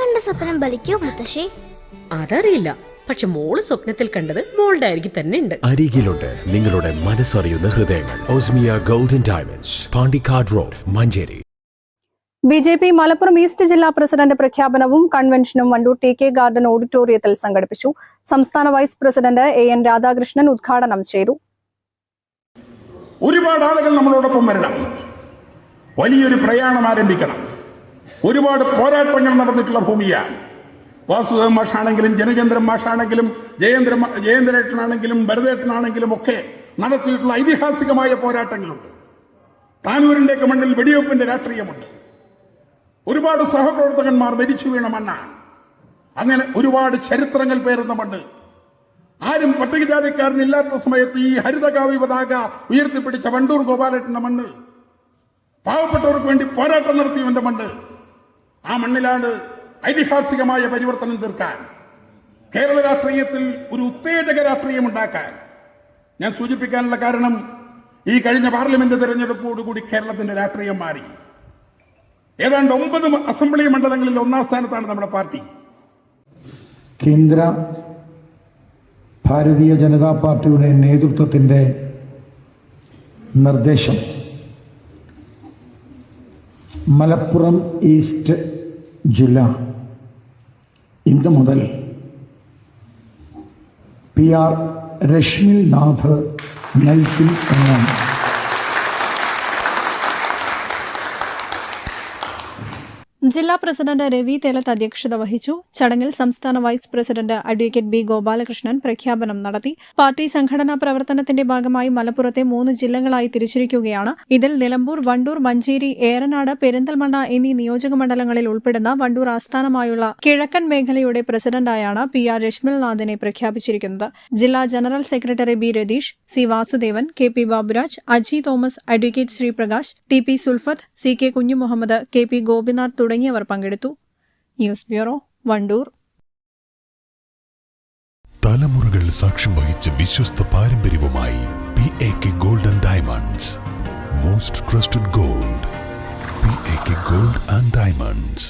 കണ്ട സ്വപ്നം ബലിക്കോ മുത്തശ്ശി? അതറിയില്ല. പക്ഷെ മോൾ സ്വപ്നത്തിൽ കണ്ടത് മോളുടെ അരികിൽ തന്നെ ഉണ്ട്. അരികിലുണ്ട് നിങ്ങളുടെ മനസ്സറിയുന്ന ഹൃദയങ്ങൾ. Osmiya golden diamonds Pandikkad road Manjeri. B J P Malappuram east ജില്ലാ പ്രസിഡന്റ് പ്രഖ്യാപനവും കൺവെൻഷനും വണ്ടൂർ ടി കെ ഗാർഡൻ ഓഡിറ്റോറിയത്തിൽ സംഘടിപ്പിച്ചു. സംസ്ഥാന vice president A N Radhakrishnan ഉദ്ഘാടനം ചെയ്തു. ഒരുപാട് ആളുകൾ നമ്മളോടൊപ്പം വരണം. വലിയൊരു പ്രയാണം ആരംഭിക്കണം. ഒരുപാട് പോരാട്ടങ്ങൾ നടന്നിട്ടുള്ള ഭൂമിയാണ്. വാസുദേവൻ മാഷാണെങ്കിലും ജനചന്ദ്രൻ മാഷാണെങ്കിലും ജയേന്ദ്ര ജയേന്ദ്രേട്ടനാണെങ്കിലും ഭരതേട്ടനാണെങ്കിലും ഒക്കെ നടത്തിയിട്ടുള്ള ഐതിഹാസികമായ പോരാട്ടങ്ങളുണ്ട്. താനൂരിന്റെയൊക്കെ മണ്ണിൽ വെടിവെപ്പിന്റെ രാഷ്ട്രീയമുണ്ട്. ഒരുപാട് സഹപ്രവർത്തകന്മാർ മരിച്ചു വീണ മണ്ണാണ്. അങ്ങനെ ഒരുപാട് ചരിത്രങ്ങൾ പേരുന്ന മണ്ണ്. ആരും പട്ടികജാതിക്കാരനില്ലാത്ത സമയത്ത് ഈ ഹരിതകാവി പതാക ഉയർത്തിപ്പിടിച്ച വണ്ടൂർ ഗോപാലേട്ടന്റെ മണ്ണ്. പാവപ്പെട്ടവർക്ക് വേണ്ടി പോരാട്ടം നടത്തിയവന്റെ മണ്ണ്. ആ മണ്ണിലാണ് ഐതിഹാസികമായ പരിവർത്തനം തീർക്കാൻ കേരള രാഷ്ട്രീയത്തിൽ ഒരു ഉത്തേജക രാഷ്ട്രീയം ഉണ്ടാക്കാൻ ഞാൻ സൂചിപ്പിക്കാനുള്ള കാരണം ഈ കഴിഞ്ഞ പാർലമെന്റ് തെരഞ്ഞെടുപ്പോടുകൂടി കേരളത്തിന്റെ രാഷ്ട്രീയം മാറി. ഏതാണ്ട് ഒമ്പത് അസംബ്ലി മണ്ഡലങ്ങളിൽ ഒന്നാം സ്ഥാനത്താണ് നമ്മുടെ പാർട്ടി. കേന്ദ്ര ഭാരതീയ ജനതാ പാർട്ടിയുടെ നേതൃത്വത്തിന്റെ നിർദ്ദേശം. മലപ്പുറം ഈസ്റ്റ് ജില്ല ഇന്ന് മുതൽ പി ആർ രശ്മിൽ നാഥ് നയിക്കും എന്നാണ്. ജില്ലാ പ്രസിഡന്റ് രവി തേലത്ത് അധ്യക്ഷത വഹിച്ചു. ചടങ്ങിൽ സംസ്ഥാന vice president advocate B Gopalakrishnan പ്രഖ്യാപനം നടത്തി. പാർട്ടി സംഘടനാ പ്രവർത്തനത്തിന്റെ ഭാഗമായി മലപ്പുറത്തെ മൂന്ന് ജില്ലകളായി തിരിച്ചിരിക്കുകയാണ്. ഇതിൽ നിലമ്പൂർ വണ്ടൂർ മഞ്ചേരി ഏറനാട് പെരിന്തൽമണ്ണ എന്നീ നിയോജക മണ്ഡലങ്ങളിൽ ഉൾപ്പെടുന്ന വണ്ടൂർ ആസ്ഥാനമായുള്ള കിഴക്കൻ മേഖലയുടെ പ്രസിഡന്റായാണ് പി ആർ രശ്മിൽനാഥിനെ പ്രഖ്യാപിച്ചിരിക്കുന്നത്. ജില്ലാ general secretary B Rathish C Vasudevan K P Baburaj Aji Thomas advocate Sreeprakash T P Sulfath C K Kunjumuhammed K P Gopinath തുടങ്ങിയവർ പങ്കെടുത്തു. News bureau Wandoor. തലമുറകൾ സാക്ഷ്യം വഹിച്ച വിശ്വസ്ത പാരമ്പര്യവുമായി P A K golden diamonds most trusted gold P A K gold and diamonds